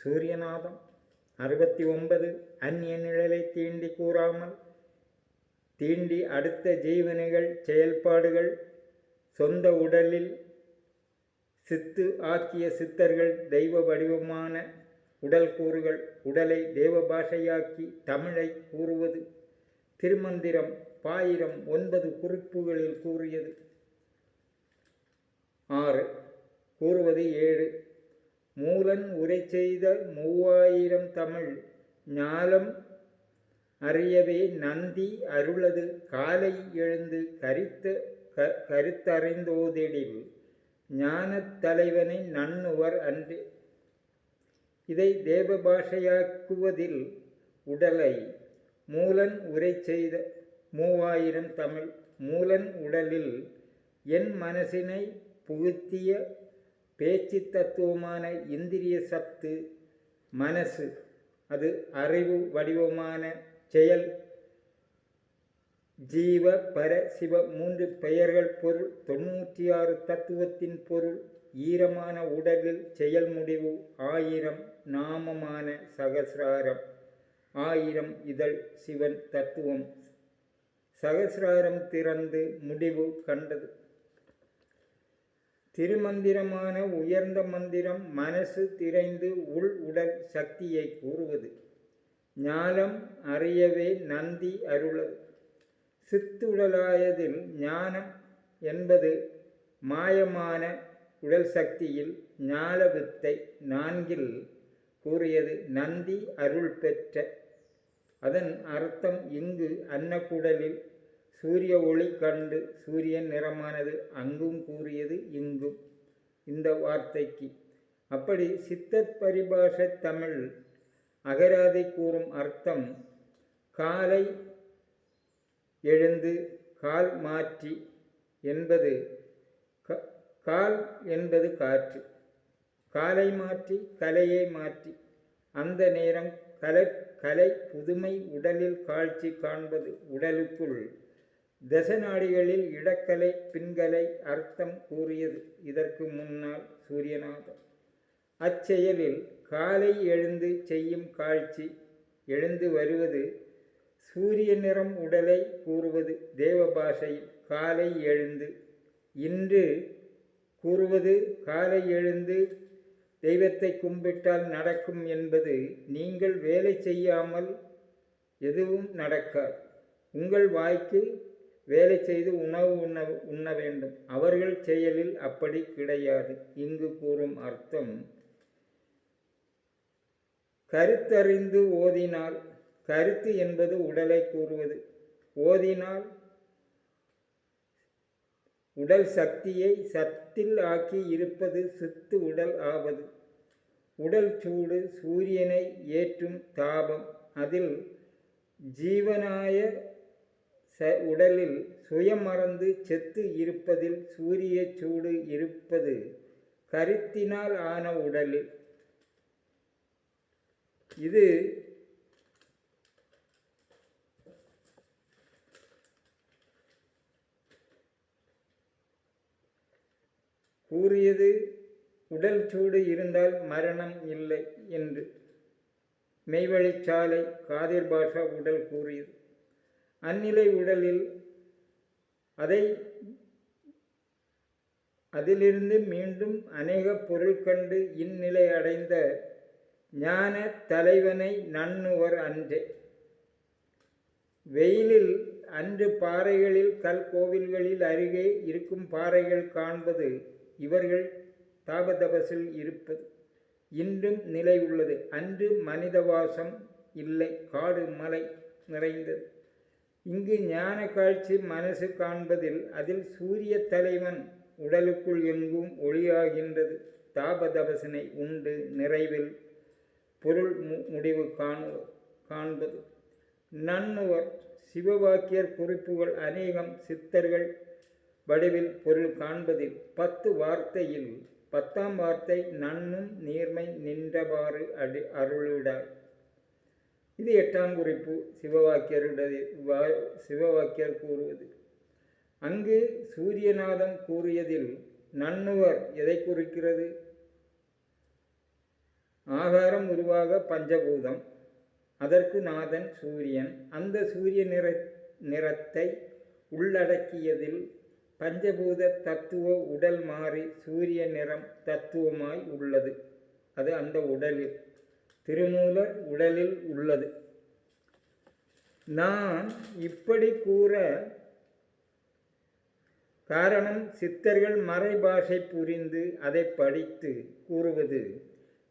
சூரியநாதம் அறுபத்தி ஒன்பது அந்நிய நிழலை தீண்டி கூறாமல் தீண்டி அடுத்த ஜீவனைகள் செயல்பாடுகள் சொந்த உடலில் சித்து ஆக்கிய சித்தர்கள் தெய்வ வடிவமான உடல் கூறுகள் உடலை தேவ பாஷையாக்கி தமிழை கூறுவது திருமந்திரம் பாயிரம் ஒன்பது குறிப்புகளில் கூறியது. ஆறு கூறுவது ஏழு மூலன் உரை செய்த மூவாயிரம் தமிழ் ஞாலம் அறியவே நந்தி அருளது காலை எழுந்து கரித்த க கருத்தறிந்தோதிடில் ஞானத் தலைவனை நன்னுவர் அன்று. இதை தேவ பாஷையாக்குவதில் உடலை மூலன் உரை செய்த மூவாயிரம் தமிழ் மூலன் உடலில் என் மனசினை புகுத்திய பேச்சு தத்துவமான இந்திரிய சத்து மனசு அது அறிவு வடிவமான செயல் ஜீவ பர சிவ மூன்று பெயர்கள் பொருள் தொண்ணூற்றி ஆறு தத்துவத்தின் பொருள் ஈரமான உடலில் செயல் முடிவு ஆயிரம் நாமமான சகசிராரம். ஆயிரம் இதழ் சிவன் தத்துவம். சகசிராரம் திறந்து முடிவு கண்டது. திருமந்திரமான உயர்ந்த மந்திரம் மனசு திரைந்து உள் உடல் சக்தியை கூறுவது. ஞானம் அறியவே நந்தி அருளது சித்துடலாயதில் ஞானம் என்பது மாயமான உடல் சக்தியில் ஞான வித்தை நான்கில் கூறியது நந்தி அருள் பெற்ற. அதன் அர்த்தம் இங்கு அன்னக்குடலில் சூரிய ஒளி கண்டு சூரியன் நிறமானது அங்கும் கூறியது இங்கும். இந்த வார்த்தைக்கு. அப்படி சித்தத் பரிபாஷை தமிழ் அகராதி கூறும் அர்த்தம் காலை எழுந்து கால் மாற்றி என்பது கால் என்பது காற்று. காலை மாற்றி கலையை மாற்றி. அந்த நேரம் கலை கலை புதுமை உடலில் காட்சி காண்பது உடலுக்குள் தசநாடிகளில் இடக்கலை பின்கலை அர்த்தம் கூறியது. இதற்கு முன்னால் சூரியநாதர் அச்செயலில் காலை எழுந்து செய்யும் காட்சி எழுந்து வருவது சூரிய நிறம் உடலை கூறுவது தேவ பாஷையில் காலை எழுந்து இன்று கூறுவது காலை எழுந்து தெய்வத்தை கும்பிட்டால் நடக்கும் என்பது நீங்கள் வேலை செய்யாமல் எதுவும் நடக்காது. உங்கள் வாய்க்கு வேலை செய்து உணவு உண்ண உண்ண வேண்டும். அவர்கள் செயலில் அப்படி கிடையாது. இங்கு கூறும் அர்த்தம் கருத்தறிந்து ஓதினால் கருத்து என்பது உடலை கூறுவது. ஓதினால் உடல் சக்தியை சத்தில் ஆக்கி இருப்பது சித்து உடல் ஆவது. உடல் சூடு சூரியனை ஏற்றும் தாபம். அதில் ஜீவனாய ச உடலில் சுயமறந்து செத்து இருப்பதில் சூரிய சூடு இருப்பது கருத்தினால் ஆன உடலில். இது கூறியது உடல் சூடு இருந்தால் மரணம் இல்லை என்று. மெய்வழிச்சாலை காதிர் பாஷா உடல் கூறியது. அந்நிலை உடலில் அதை அதிலிருந்து மீண்டும் அநேக பொருள் கண்டு இந்நிலை அடைந்த ஞான தலைவனை நன்னுவர் அன்றே. வெயிலில் அன்று பாறைகளில் கல் கோவில்களில் அருகே இருக்கும் பாறைகள் காண்பது இவர்கள் தாபதபசில் இருப்பது. இன்றும் நிலை உள்ளது. அன்று மனித வாசம் இல்லை. காடு மலை நிறைந்தது. இங்கு ஞான காட்சி மனசு காண்பதில் அதில் சூரிய தலைவன் உடலுக்குள் எங்கும் ஒளியாகின்றது. தாபதபசனை உண்டு நிறைவில் பொருள் முடிவு காணு காண்பது. நன்னுவர் சிவவாக்கியர் குறிப்புகள் அநேகம் சித்தர்கள் வடிவில் பொருள் காண்பதில் பத்து வார்த்தையில் பத்தாம் வார்த்தை நன்னும் நீர்மை நின்றவாறு அடி அருளிடார் இது எட்டாம் குறிப்பு. சிவவாக்கியருடைய சிவவாக்கியர் கூறுவது. அங்கு சூரியநாதம் கூறியதில் நன்னுவர் எதை குறிக்கிறது? ஆகாரம் உருவாக பஞ்சபூதம். அதற்கு நாதன் சூரியன். அந்த சூரிய நிற நிறத்தை உள்ளடக்கியதில் பஞ்சபூத தத்துவ உடல் மாறி சூரிய நிறம் தத்துவமாய் உள்ளது. அது அந்த உடலில். திருமூலர் உடலில் உள்ளது. நான் இப்படி கூற காரணம் சித்தர்கள் மறைபாஷை புரிந்து அதை படித்து கூறுவது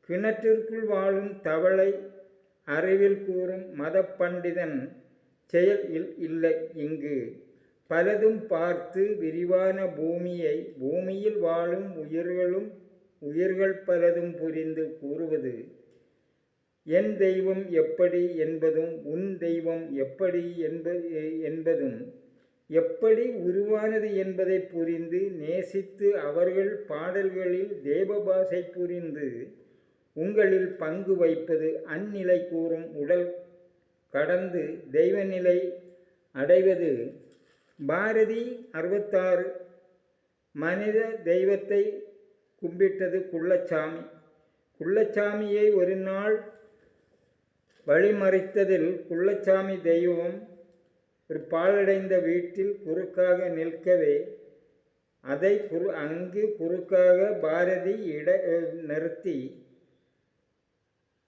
கிணற்றிற்குள் வாழும் தவளை அறிவில் கூறும் மத பண்டிதன் செயல் இல் இல்லை. இங்கு பலதும் பார்த்து விரிவான பூமியை பூமியில் வாழும் உயிர்களும் உயிர்கள் பலதும் புரிந்து கூறுவது என் தெய்வம் எப்படி என்பதும் உன் தெய்வம் எப்படி என்பது என்பதும் எப்படி உருவானது என்பதை புரிந்து நேசித்து அவர்கள் பாடல்களில் தேவபாசை புரிந்து உங்களில் பங்கு வைப்பது அந்நிலை கூறும் உடல் கடந்து தெய்வநிலை அடைவது. பாரதி அறுபத்தாறு மனித தெய்வத்தை கும்பிட்டது குள்ளச்சாமி. குள்ளச்சாமியை ஒரு நாள் வழிமறித்ததில் குள்ளச்சாமி தெய்வம் ஒரு பாழடைந்த வீட்டில் குறுக்காக நிற்கவே அதை குறு அங்கு குறுக்காக பாரதி இட நிறுத்தி.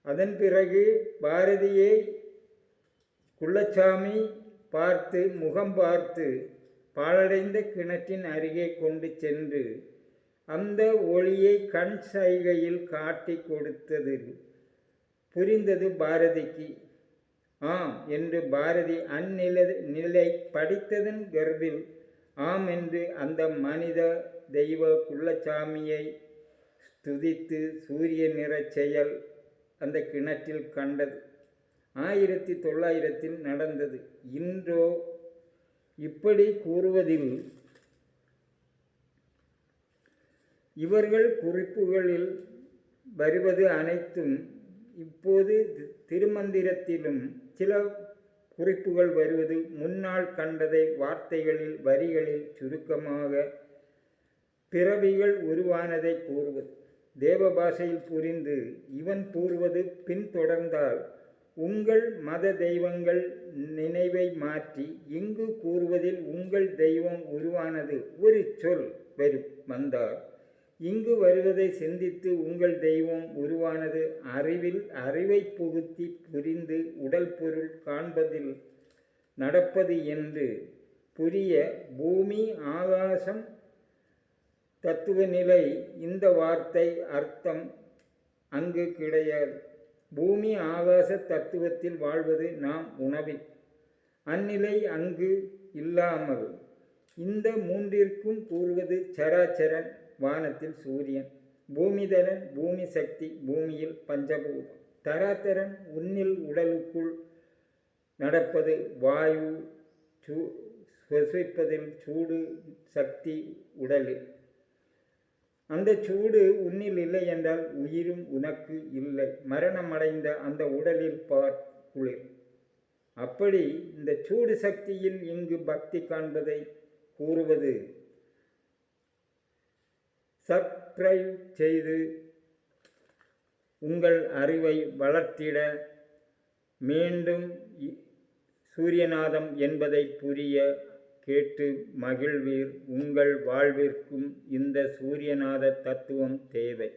அதன் பிறகு பாரதியை குள்ளச்சாமி பார்த்து முகம் பார்த்து பாழடைந்த கிணற்றின் அருகே கொண்டு சென்று அந்த ஒளியை கண் சைகையில் காட்டி கொடுத்தது. புரிந்தது பாரதிக்கு. ஆம் என்று பாரதி அந்நில நிலை படித்ததன் கர்ப்பில் ஆம் என்று அந்த மனித தெய்வ குள்ளச்சாமியை துதித்து சூரிய நிற செயல் அந்த கிணற்றில் கண்டது. ஆயிரத்தி தொள்ளாயிரத்தில் நடந்தது. இன்றோ இப்படி கூறுவதில் இவர்கள் குறிப்புகளில் வருவது அனைத்தும் இப்போது திருமந்திரத்திலும் சில குறிப்புகள் வருவது முன்னால் கண்டதை வார்த்தைகளில் வரிகளில் சுருக்கமாக பிறவிகள் உருவானதை கூறுவது. தேவ பாஷையில் புரிந்து இவன் கூறுவது பின்தொடர்ந்தால் உங்கள் மத தெய்வங்கள் நினைவை மாற்றி இங்கு கூறுவதில் உங்கள் தெய்வம் உருவானது ஒரு சொல் வரும் வந்தார். இங்கு வருவதை சிந்தித்து உங்கள் தெய்வம் உருவானது அறிவில் அறிவை புகுத்தி புரிந்து உடல் பொருள் காண்பதில் நடப்பது என்று புரிய பூமி ஆகாசம் தத்துவ நிலை இந்த வார்த்தை அர்த்தம் அங்கு கிடையாது. பூமி ஆகாச தத்துவத்தில் வாழ்வது நாம் உணவில் அந்நிலை அங்கு இல்லாமல். இந்த மூன்றிற்கும் கூறுவது சராச்சரன் வானத்தில் சூரியன் பூமிதரன் பூமி சக்தி பூமியில் பஞ்சபூதம். தராதரன் உன்னில் உடலுக்குள் நடப்பது வாயு சூ சூடு சக்தி உடலில் அந்த சூடு உன்னில் இல்லை என்றால் உயிரும் உனக்கு இல்லை. மரணமடைந்த அந்த உடலில் பார் குளிர். அப்படி இந்த சூடு சக்தியில் இங்கு பக்தி காண்பதை கூறுவது சப்ஸ்கிரைப் செய்து உங்கள் அறிவை வளர்த்திட மீண்டும் சூரியநாதம் என்பதை புரிய கேட்டு மகிழ்வீர். உங்கள் வாழ்விற்கும் இந்த சூரியநாத தத்துவம் தேவை.